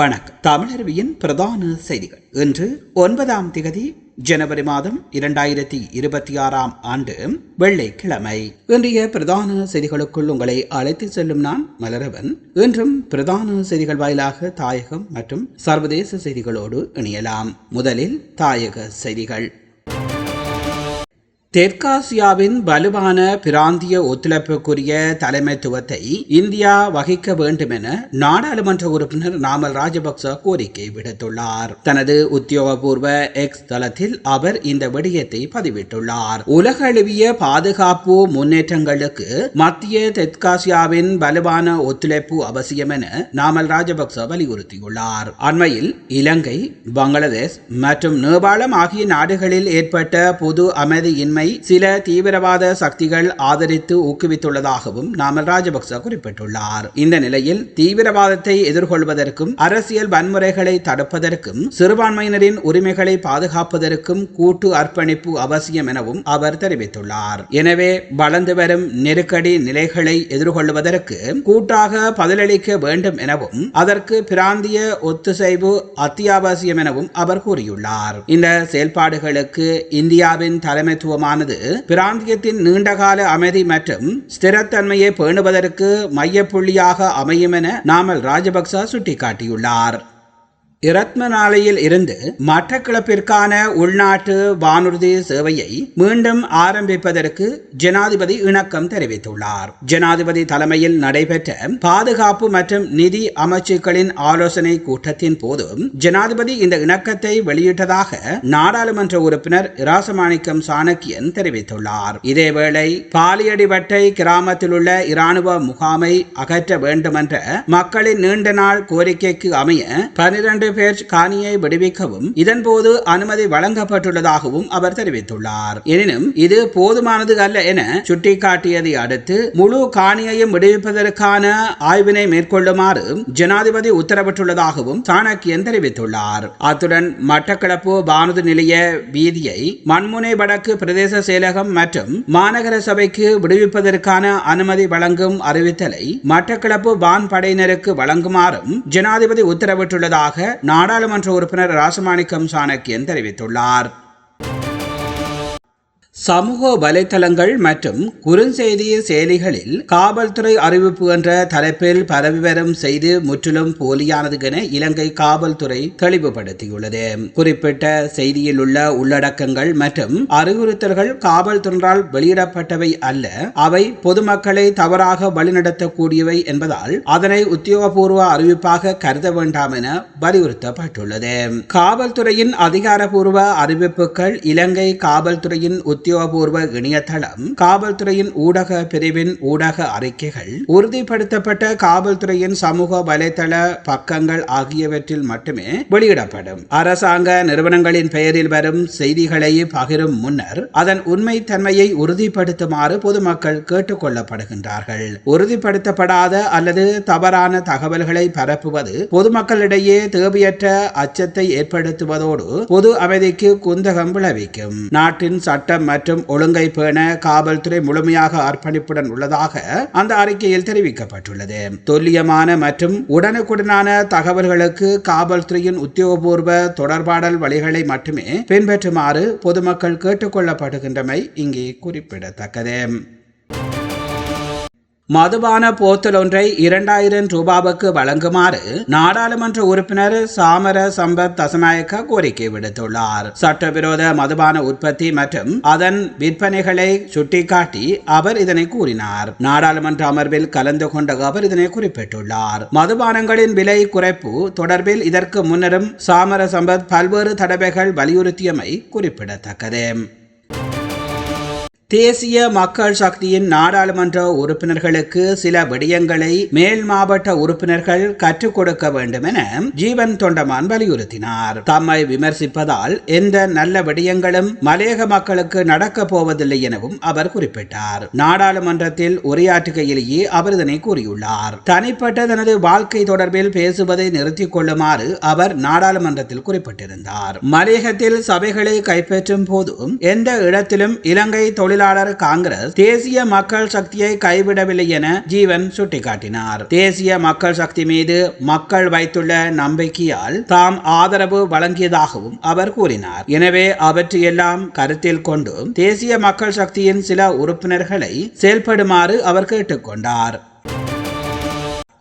வணக்கம். தமிழருவியின் பிரதான செய்திகள். இன்று ஒன்பதாம் திகதி ஜனவரி மாதம் இரண்டாயிரத்தி இருபத்தி ஆறாம் ஆண்டு வெள்ளிக்கிழமை. இன்றைய பிரதான செய்திகளுக்குள் உங்களை அழைத்து செல்லும் நான் மலரவன். இன்றும் பிரதான செய்திகள் வாயிலாக தாயகம் மற்றும் சர்வதேச செய்திகளோடு இணையலாம். முதலில் தாயக செய்திகள். தெற்காசியாவின் வலுவான பிராந்திய ஒத்துழைப்புக்குரிய தலைமைத்துவத்தை இந்தியா வகிக்க வேண்டும் என நாடாளுமன்ற உறுப்பினர் நாமல் ராஜபக்ச கோரிக்கை விடுத்துள்ளார். தனது உத்தியோகபூர்வ எக்ஸ் தளத்தில் அவர் இந்த விடயத்தை பதிவிட்டுள்ளார். உலகளவிய பாதுகாப்பு முன்னேற்றங்களுக்கு மத்திய தெற்காசியாவின் வலுவான ஒத்துழைப்பு அவசியம் என நாமல் ராஜபக்ச வலியுறுத்தியுள்ளார். அண்மையில் இலங்கை பங்களாதேஷ் மற்றும் நேபாளம் ஆகிய நாடுகளில் ஏற்பட்ட பொது அமைதியின்மை தம்மை சில தீவிரவாத சக்திகள் ஆதரித்து ஊக்குவித்துள்ளதாகவும் நாமல் ராஜபக்ச குறிப்பிட்டுள்ளார். இந்த நிலையில் தீவிரவாதத்தை எதிர்கொள்வதற்கும் அரசியல் வன்முறைகளை தடுப்பதற்கும் சிறுபான்மையினரின் உரிமைகளை பாதுகாப்பதற்கும் கூட்டு அர்ப்பணிப்பு அவசியம் எனவும் அவர் தெரிவித்துள்ளார். எனவே வளர்ந்து வரும் நெருக்கடி நிலைகளை எதிர்கொள்வதற்கு கூட்டாக பதிலளிக்க வேண்டும் எனவும் அதற்கு பிராந்திய ஒத்துசைவு அத்தியாவசியம் எனவும் அவர் கூறியுள்ளார். இந்த செயல்பாடுகளுக்கு இந்தியாவின் தலைமைத்துவமான மாகாணமானது பிராந்தியத்தின் நீண்டகால அமைதி மற்றும் ஸ்திரத்தன்மையை பேணுவதற்கு மையப்புள்ளியாக அமையும் என நாமல் ராஜபக்ச சுட்டிக்காட்டியுள்ளார். இரத்மனாலையில் இருந்து மட்டக்களப்பிற்கான உள்நாட்டு வானூர்தி சேவையை மீண்டும் ஆரம்பிப்பதற்கு ஜனாதிபதி இணக்கம் தெரிவித்துள்ளார். ஜனாதிபதி தலைமையில் நடைபெற்ற பாதுகாப்பு மற்றும் நிதி அமைச்சுக்களின் ஆலோசனை கூட்டத்தின் போது ஜனாதிபதி இந்த இணக்கத்தை வெளியிட்டதாக நாடாளுமன்ற உறுப்பினர் இராசமாணிக்கம் சாணக்கியன் தெரிவித்துள்ளார். இதேவேளை பாலியடிவட்டை கிராமத்தில் உள்ள இராணுவ முகாமை அகற்ற வேண்டுமென்ற மக்களின் நீண்ட நாள் கோரிக்கைக்கு அமைய பனிரெண்டு பேர்ஜ் காணியை விடுவிக்கவும் இதன்போது அனுமதி வழங்கப்பட்டுள்ளதாகவும் அவர் தெரிவித்துள்ளார். எனினும் இது போதுமானது அல்ல என சுட்டிக்காட்டியதை அடுத்து முழு காணியையும் விடுவிப்பதற்கான ஆய்வினை மேற்கொள்ளுமாறு ஜனாதிபதி உத்தரவிட்டுள்ளதாகவும் சாணக்கியன் தெரிவித்துள்ளார். அத்துடன் மட்டக்களப்பு வானூர்தி நிலைய வீதியை மண்முனை வடக்கு பிரதேச செயலகம் மற்றும் மாநகர சபைக்கு விடுவிப்பதற்கான அனுமதி வழங்கும் அறிவித்தலை மட்டக்களப்பு வான் படையினருக்கு வழங்குமாறும் ஜனாதிபதி உத்தரவிட்டுள்ளதாக நாடாளுமன்ற உறுப்பினர் ராசமாணிக்கம் சாணக்கியன் தெரிவித்துள்ளார். சமூக வலைத்தளங்கள் மற்றும் குறுஞ்செய்தி செயலிகளில் காவல்துறை அறிவிப்பு என்ற தலைப்பில் பரவி வரும் செய்தி முற்றிலும் போலியானது என இலங்கை காவல்துறை தெளிவுபடுத்தியுள்ளது. குறிப்பிட்ட செய்தியில் உள்ள உள்ளடக்கங்கள் மற்றும் அறிவுறுத்தல்கள் காவல்துறையால் வெளியிடப்பட்டவை அல்ல அவை பொதுமக்களை தவறாக வழிநடத்தக்கூடியவை என்பதால் அதனை உத்தியோகபூர்வ அறிவிப்பாக கருத வேண்டாம் என வலியுறுத்தப்பட்டுள்ளது. காவல்துறையின் அதிகாரப்பூர்வ அறிவிப்புகள் இலங்கை காவல்துறையின் உத்தியோக உத்தியோகபூர்வ இணையதளம் காவல்துறையின் ஊடக பிரிவின் ஊடக அறிக்கைகள் உறுதிப்படுத்தப்பட்ட காவல்துறையின் சமூக வலைதள பக்கங்கள் ஆகியவற்றில் மட்டுமே வெளியிடப்படும். அரசாங்க நிறுவனங்களின் பெயரில் வரும் செய்திகளை பகிரும் முன்னர் அதன் உண்மை தன்மையை உறுதிப்படுத்துமாறு பொதுமக்கள் கேட்டுக் கொள்ளப்படுகின்றார்கள். உறுதிப்படுத்தப்படாத அல்லது தவறான தகவல்களை பரப்புவது பொதுமக்களிடையே தேவையற்ற அச்சத்தை ஏற்படுத்துவதோடு பொது அமைதிக்கு குந்தகம் விளைவிக்கும். நாட்டின் சட்டம் மற்றும் ஒழுங்கை பேண காவல்துறை முழுமையாக அர்ப்பணிப்புடன் உள்ளதாக அந்த அறிக்கையில் தெரிவிக்கப்பட்டுள்ளது. துல்லியமான மற்றும் உடனுக்குடனான தகவல்களுக்கு காவல்துறையின் உத்தியோகபூர்வ தொடர்பாடல் வழிகளை மட்டுமே பின்பற்றுமாறு பொதுமக்கள் கேட்டுக்கொள்ளப்படுகின்றமை இங்கே குறிப்பிடத்தக்கது. மதுபான போத்தல் ஒன்றை இரண்டாயிரம் ரூபாவுக்கு வழங்குமாறு நாடாளுமன்ற உறுப்பினர் சாமர சம்பத் தசநாயக்க கோரிக்கை விடுத்துள்ளார். சட்டவிரோத மதுபான உற்பத்தி மற்றும் அதன் விற்பனைகளை சுட்டிக்காட்டி அவர் இதனை கூறினார். நாடாளுமன்ற அமர்வில் கலந்து கொண்ட அவர் இதனை குறிப்பிட்டுள்ளார். மதுபானங்களின் விலை குறைப்பு தொடர்பில் இதற்கு முன்னரும் சாமர சம்பத் பல்வேறு தடவைகள் வலியுறுத்தியமை குறிப்பிடத்தக்கது. தேசிய மக்கள் சக்தியின் நாடாளுமன்ற உறுப்பினர்களுக்கு சில விடயங்களை மேல் மாவட்ட உறுப்பினர்கள் கற்றுக் கொடுக்க வேண்டும் என ஜீவன் தொண்டமான் வலியுறுத்தினார். தம்மை விமர்சிப்பதால் எந்த நல்ல விடயங்களும் மலையக மக்களுக்கு நடக்கப் போவதில்லை எனவும் அவர் குறிப்பிட்டார். நாடாளுமன்றத்தில் உரையாற்றுகையிலேயே அவர் இதனை கூறியுள்ளார். தனிப்பட்ட தனது வாழ்க்கை தொடர்பில் பேசுவதை நிறுத்திக் கொள்ளுமாறு அவர் நாடாளுமன்றத்தில் குறிப்பிட்டிருந்தார். மலையகத்தில் சபைகளை கைப்பற்றும் போதும் எந்த இடத்திலும் இலங்கை தொழில் தொழிலாளர் காங்கிரஸ் தேசிய மக்கள் சக்தியை கைவிடவில்லை என ஜீவன் சுட்டிக்காட்டினார். தேசிய மக்கள் சக்தி மீது மக்கள் வைத்துள்ள நம்பிக்கையால் தாம் ஆதரவு வழங்கியதாகவும் அவர் கூறினார். எனவே அவற்றையெல்லாம் கருத்தில் கொண்டு தேசிய மக்கள் சக்தியின் சில உறுப்பினர்களை செயல்படுமாறு அவர் கேட்டுக்கொண்டார்.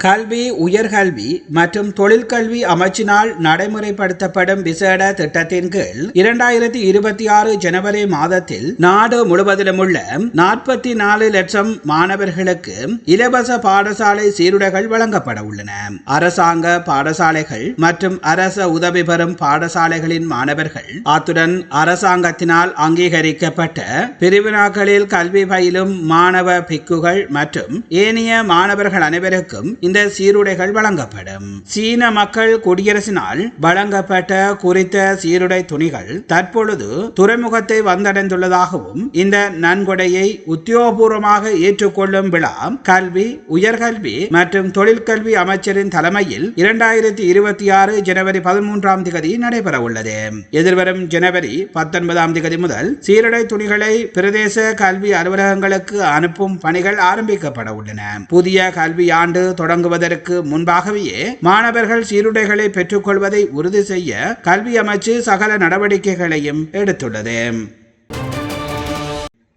கல்வி உயர்கல்வி மற்றும் தொழிற்கல்வி அமைச்சினால் நடைமுறைப்படுத்தப்படும் விசேட திட்டத்தின் கீழ் இரண்டாயிரத்தி இருபத்தி ஆறு ஜனவரி மாதத்தில் நாடு முழுவதிலும் உள்ள நாற்பத்தி நாலு லட்சம் மாணவர்களுக்கு இலவச பாடசாலை சீருடைகள் வழங்கப்பட உள்ளன. அரசாங்க பாடசாலைகள் மற்றும் அரச உதவி பெறும் பாடசாலைகளின் மாணவர்கள் அத்துடன் அரசாங்கத்தினால் அங்கீகரிக்கப்பட்ட பிரிவினாக்களில் கல்வி பயிலும் மாணவ பிக்குகள் மற்றும் ஏனைய மாணவர்கள் அனைவருக்கும் இந்த சீருடைகள் வழங்கப்படும். சீன மக்கள் குடியரசினால் வழங்கப்பட்ட குறித்த சீருடை துணிகள் தற்பொழுது துறைமுகத்தை வந்தடைந்துள்ளதாகவும் இந்த நன்கொடையை உத்தியோகபூர்வமாக ஏற்றுக்கொள்ளும் விழா கல்வி உயர்கல்வி மற்றும் தொழிற்கல்வி அமைச்சரின் தலைமையில் இரண்டாயிரத்தி இருபத்தி ஆறு ஜனவரி பதிமூன்றாம் தேதி நடைபெற உள்ளது எதிர்வரும் ஜனவரி பத்தொன்பதாம் தேதி முதல் சீருடை துணிகளை பிரதேச கல்வி அலுவலகங்களுக்கு அனுப்பும் பணிகள் ஆரம்பிக்கப்பட உள்ளன புதிய கல்வி ஆண்டு தொடங்குவதற்கு முன்பாகவே மாணவர்கள் சீருடைகளை பெற்றுக்கொள்வதை உறுதி செய்ய கல்வி அமைச்சு சகல நடவடிக்கைகளையும் எடுத்துள்ளது.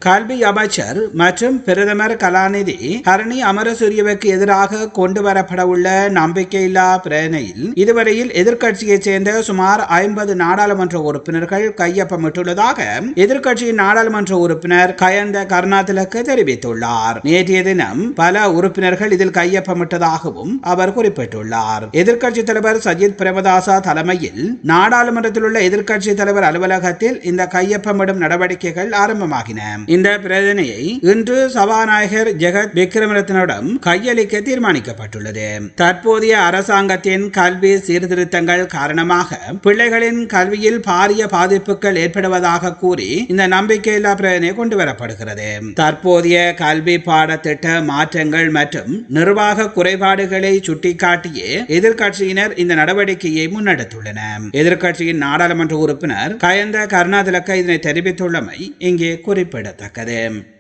கல்வி அமைச்சர் மற்றும் பிரதமர் கலாநிதி ஹரணி அமரசூரியவுக்கு எதிராக கொண்டு வரப்படவுள்ள நம்பிக்கையில்லா பிரேனையில் இதுவரையில் எதிர்க்கட்சியைச் சேர்ந்த சுமார் ஐம்பது நாடாளுமன்ற உறுப்பினர்கள் கையொப்பமிட்டுள்ளதாக எதிர்க்கட்சியின் நாடாளுமன்ற உறுப்பினர் கயந்த கருணாதிலக்கு தெரிவித்துள்ளார். நேற்றைய தினம் பல உறுப்பினர்கள் இதில் கையொப்பமிட்டதாகவும் அவர் குறிப்பிட்டுள்ளார். எதிர்க்கட்சித் தலைவர் சஜித் பிரேமதாசா தலைமையில் நாடாளுமன்றத்தில் உள்ள எதிர்க்கட்சித் தலைவர் அலுவலகத்தில் இந்த கையொப்பமிடும் நடவடிக்கைகள் ஆரம்பமாகின. இந்த பிரதனையை இன்று சபாநாயகர் ஜெகத் விக்ரமரத்னிடம் கையளிக்க தீர்மானிக்கப்பட்டுள்ளது. தற்போதைய அரசாங்கத்தின் கல்வி சீர்திருத்தங்கள் காரணமாக பிள்ளைகளின் கல்வியில் பாரிய பாதிப்புகள் ஏற்படுவதாக கூறி இந்த நம்பிக்கையில்லா பிரதனை கொண்டு வரப்படுகிறது தற்போதைய கல்வி பாடத்திட்ட மாற்றங்கள் மற்றும் நிர்வாக குறைபாடுகளை சுட்டிக்காட்டியே எதிர்க்கட்சியினர் இந்த நடவடிக்கையை முன்னெடுத்துள்ளனர். எதிர்க்கட்சியின் நாடாளுமன்ற உறுப்பினர் கயந்த கருணாதிலக்க இதனை தெரிவித்துள்ளமை இங்கே குறிப்பிடத்தக்கது. la Academia.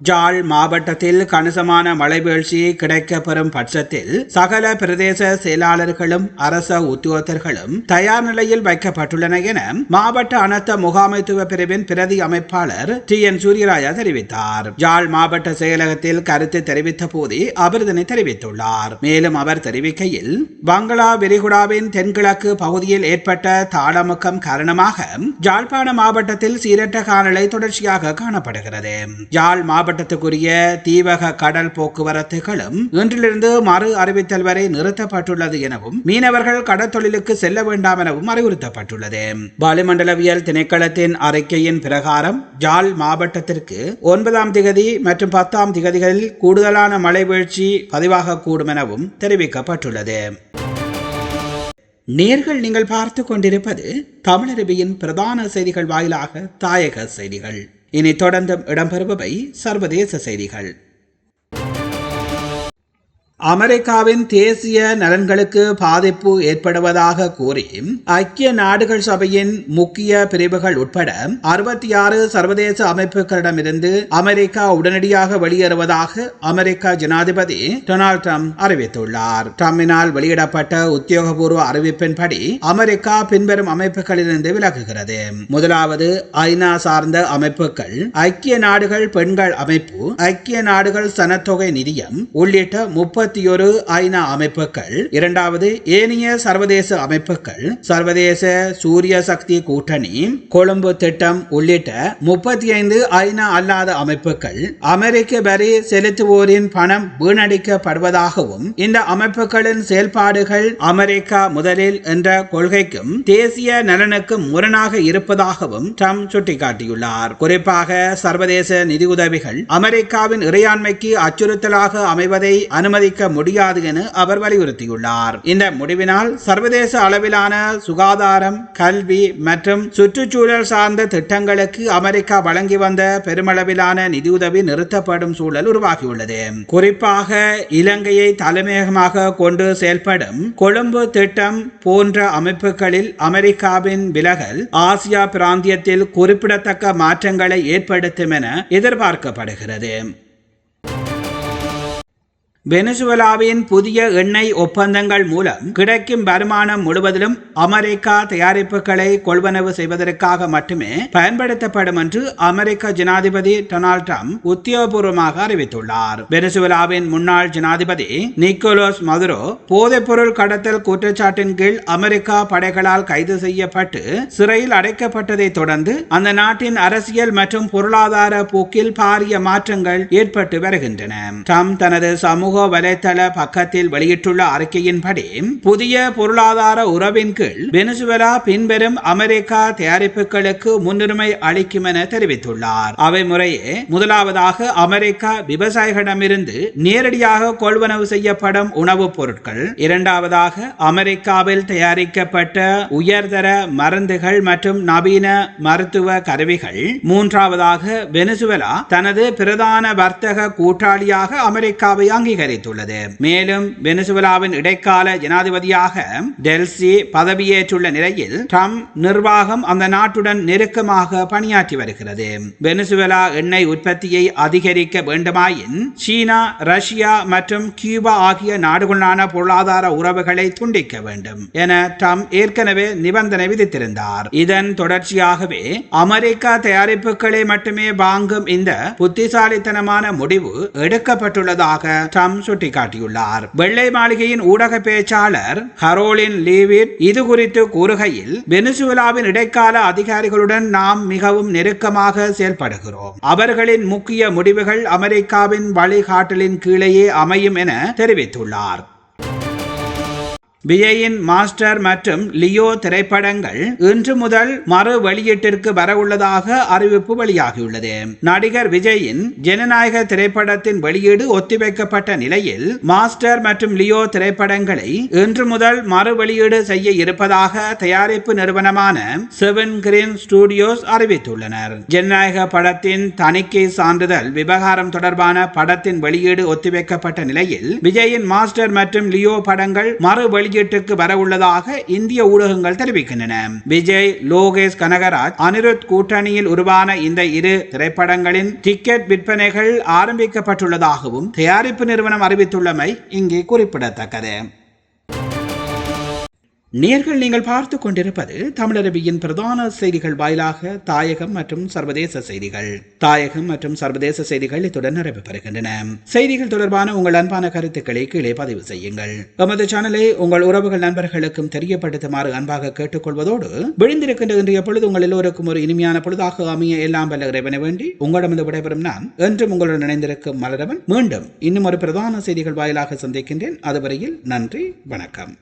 ஜாழ் மாவட்டத்தில் கணிசமான மழை வீழ்ச்சி கிடைக்கப்பெறும் பட்சத்தில் சகல பிரதேச செயலாளர்களும் அரச உத்தியோகத்தர்களும் தயார் நிலையில் வைக்கப்பட்டுள்ளன என மாவட்ட அனர்த்த முகாமைத்துவ பிரிவின் பிரதி அமைப்பாளர் டி. என். சூரியராஜா தெரிவித்தார். ஜாழ் மாவட்ட செயலகத்தில் கருத்து தெரிவித்த போதே அவர் இதனை தெரிவித்துள்ளார். மேலும் அவர் தெரிவிக்கையில் பங்களா விரிகுடாவின் தென்கிழக்கு பகுதியில் ஏற்பட்ட தாளமுக்கம் காரணமாக ஜாழ்ப்பாண மாவட்டத்தில் சீரற்ற காலநிலை தொடர்ச்சியாக காணப்படுகிறது. ஜாழ் மாவட்டத்துக்குரிய தீவக கடல் போக்குவரத்துகளும் இன்றிலிருந்து மறு அறிவித்தல் வரை நிறுத்தப்பட்டுள்ளது எனவும் மீனவர்கள் கடற்தொழிலுக்கு செல்ல வேண்டாம் எனவும் அறிவுறுத்தப்பட்டுள்ளது. வளிமண்டலவியல் திணைக்களத்தின் அறிக்கையின் பிரகாரம் ஜால் மாவட்டத்திற்கு ஒன்பதாம் திகதி மற்றும் பத்தாம் திகதிகளில் கூடுதலான மழை வீழ்ச்சி பதிவாகக்கூடும் எனவும் தெரிவிக்கப்பட்டுள்ளது. நேர்கள் நீங்கள் பார்த்து கொண்டிருப்பது தமிழருவியின் பிரதான செய்திகள் வாயிலாக தாயக செய்திகள். இனி தொடர்ந்தும் இடம்பெறுபவை சர்வதேச செய்திகள். அமெரிக்காவின் தேசிய நலன்களுக்கு பாதிப்பு ஏற்படுவதாக கூறி ஐக்கிய நாடுகள் சபையின் முக்கிய பிரிவுகள் உட்பட அறுபத்தி ஆறு சர்வதேச அமைப்புகளிடமிருந்து அமெரிக்கா உடனடியாக வெளியேறுவதாக அமெரிக்க ஜனாதிபதி டொனால்ட் ட்ரம்ப் அறிவித்துள்ளார். ட்ரம்பினால் வெளியிடப்பட்ட உத்தியோகபூர்வ அறிவிப்பின்படி அமெரிக்கா பின்வரும் அமைப்புகளிலிருந்து விலகுகிறது. முதலாவது ஐநா சார்ந்த அமைப்புகள் ஐக்கிய நாடுகள் பெண்கள் அமைப்பு ஐக்கிய நாடுகள் சனத்தொகை நிதியம் உள்ளிட்ட முப்பத்தி ஒரு ஐநா அமைப்புகள் இரண்டாவது ஏனைய சர்வதேச அமைப்புகள் சர்வதேச சூரிய சக்தி கூட்டணி கொழும்பு திட்டம் உள்ளிட்ட முப்பத்தி ஐந்து ஐநா அல்லாத அமைப்புகள் அமெரிக்க வரி செலுத்துவோரின் பணம் வீணடிக்கப்படுவதாகவும் இந்த அமைப்புகளின் செயல்பாடுகள் அமெரிக்கா முதலில் என்ற கொள்கைக்கும் தேசிய நலனுக்கும் முரணாக இருப்பதாகவும் ட்ரம்ப் சுட்டிக்காட்டியுள்ளார். குறிப்பாக சர்வதேச நிதியுதவிகள் அமெரிக்காவின் இறையாண்மைக்கு அச்சுறுத்தலாக அமைவதை அனுமதிக்க முடியாது என அவர் வலியுறுத்தியுள்ளார். இந்த முடிவினால் சர்வதேச அளவிலான சுகாதாரம் கல்வி மற்றும் சுற்றுச்சூழல் சார்ந்த திட்டங்களுக்கு அமெரிக்கா வழங்கி வந்த பெருமளவிலான நிதியுதவி நிறுத்தப்படும் சூழல் உருவாகியுள்ளது. குறிப்பாக இலங்கையை தலைமையகமாக கொண்டு செயல்படும் கொழும்பு திட்டம் போன்ற அமைப்புகளில் அமெரிக்காவின் விலகல் ஆசியா பிராந்தியத்தில் குறிப்பிடத்தக்க மாற்றங்களை ஏற்படுத்தும் என எதிர்பார்க்கப்படுகிறது. வெனிசுவலாவின் புதிய எண்ணெய் ஒப்பந்தங்கள் மூலம் கிடைக்கும் வருமானம் முழுவதிலும் அமெரிக்கா தயாரிப்புகளை கொள்வனவு செய்வதற்காக மட்டுமே பயன்படுத்தப்படும் என்று அமெரிக்க ஜனாதிபதி டொனால்ட் ட்ரம்ப் உத்தியோகபூர்வமாக அறிவித்துள்ளார். வெனிசுவலாவின் முன்னாள் ஜனாதிபதி நிக்கோலோஸ் மதுரோ போதைப்பொருள் கடத்தல் குற்றச்சாட்டின் கீழ் அமெரிக்கா படைகளால் கைது செய்யப்பட்டு சிறையில் அடைக்கப்பட்டதை தொடர்ந்து அந்த நாட்டின் அரசியல் மற்றும் பொருளாதார போக்கில் பாரிய மாற்றங்கள் ஏற்பட்டு வருகின்றன. ட்ரம்ப் தனது சமூக சமூக வலைதள பக்கத்தில் வெளியிட்டுள்ள அறிக்கையின்படி புதிய பொருளாதார உறவின் கீழ் வெனிசுவலா பின்வரும் அமெரிக்கா தயாரிப்புகளுக்கு முன்னுரிமை அளிக்கும் என தெரிவித்துள்ளார். அவை முறையே முதலாவதாக அமெரிக்கா விவசாயிகளிடமிருந்து நேரடியாக கொள்வனவு செய்யப்படும் உணவுப் பொருட்கள் இரண்டாவதாக அமெரிக்காவில் தயாரிக்கப்பட்ட உயர்தர மருந்துகள் மற்றும் நவீன மருத்துவ கருவிகள் மூன்றாவதாக வெனிசுவலா தனது பிரதான வர்த்தக கூட்டாளியாக அமெரிக்காவை அங்கீகரி அங்கீகரித்துள்ளது மேலும் வெனிசுவலாவின் இடைக்கால ஜனாதிபதியாக டெல்சி பதவியேற்றுள்ள நிலையில் ட்ரம்ப் நிர்வாகம் அந்த நாட்டுடன் நெருக்கமாக பணியாற்றி வருகிறது. வெனிசுவலா எண்ணெய் உற்பத்தியை அதிகரிக்க வேண்டுமாயின் சீனா ரஷ்யா மற்றும் கியூபா ஆகிய நாடுகளுடனான பொருளாதார உறவுகளை துண்டிக்க வேண்டும் என ட்ரம்ப் ஏற்கனவே நிபந்தனை விதித்திருந்தார். இதன் தொடர்ச்சியாகவே அமெரிக்கா தயாரிப்புகளை மட்டுமே வாங்கும் இந்த புத்திசாலித்தனமான முடிவு எடுக்கப்பட்டுள்ளதாக ட்ரம்ப் சுட்டிக்காட்டியுள்ளார். வெள்ளை மாளிகையின் ஊடக பேச்சாளர் ஹரோலின் லீவிட் இது குறித்து கூறுகையில் வெனிசுவலாவின் இடைக்கால அதிகாரிகளுடன் நாம் மிகவும் நெருக்கமாக செயல்படுகிறோம். அவர்களின் முக்கிய முடிவுகள் அமெரிக்காவின் வழிகாட்டலின் கீழேயே அமையும் என தெரிவித்துள்ளார். விஜயின் மாஸ்டர் மற்றும் லியோ திரைப்படங்கள் இன்று முதல் மறு வெளியீட்டிற்கு வரவுள்ளதாக அறிவிப்பு வெளியாகியுள்ளது. நடிகர் விஜயின் ஜனநாயக திரைப்படத்தின் வெளியீடு ஒத்திவைக்கப்பட்ட நிலையில் மாஸ்டர் மற்றும் லியோ திரைப்படங்களை இன்று முதல் மறு வெளியீடு செய்ய இருப்பதாக தயாரிப்பு நிறுவனமான செவன் கிரீன் ஸ்டுடியோஸ் அறிவித்துள்ளனர். ஜனநாயக படத்தின் தணிக்கை சான்றிதழ் விவகாரம் தொடர்பான படத்தின் வெளியீடு ஒத்திவைக்கப்பட்ட நிலையில் விஜயின் மாஸ்டர் மற்றும் லியோ படங்கள் மறு வெளியீடு பட்ஜெட்டுக்கு வரவுள்ளதாக இந்திய ஊடகங்கள் தெரிவிக்கின்றன. விஜய் லோகேஷ் கனகராஜ் அனிருத் கூட்டணியில் உருவான இந்த இரு திரைப்படங்களின் டிக்கெட் விற்பனைகள் ஆரம்பிக்கப்பட்டுள்ளதாகவும் தயாரிப்பு நிறுவனம் அறிவித்துள்ளமை இங்கே குறிப்பிடத்தக்கது. நேர்கள் நீங்கள் பார்த்து கொண்டிருப்பது தமிழரபியின் பிரதான செய்திகள் வாயிலாக தாயகம் மற்றும் சர்வதேச செய்திகள். தாயகம் மற்றும் சர்வதேச செய்திகள் இத்துடன் நிறைவு பெறுகின்றன. செய்திகள் தொடர்பான உங்கள் அன்பான கருத்துக்களை கீழே பதிவு செய்யுங்கள். எமது சேனலை உங்கள் உறவுகள் நண்பர்களுக்கும் தெரியப்படுத்துமாறு அன்பாக கேட்டுக்கொள்வதோடு விழுந்திருக்கின்ற இன்றைய பொழுது உங்கள் எல்லோருக்கும் ஒரு இனிமையான பொழுதாக அமைய எல்லாம் வல்ல இறைவனை வேண்டி உங்களிடமிருந்து விடைபெறும் நான் என்றும் உங்களுடன் இணைந்திருக்கும் மலரவன். மீண்டும் இன்னும் ஒரு பிரதான செய்திகள் வாயிலாக சந்திக்கின்றேன். அதுவரையில் நன்றி வணக்கம்.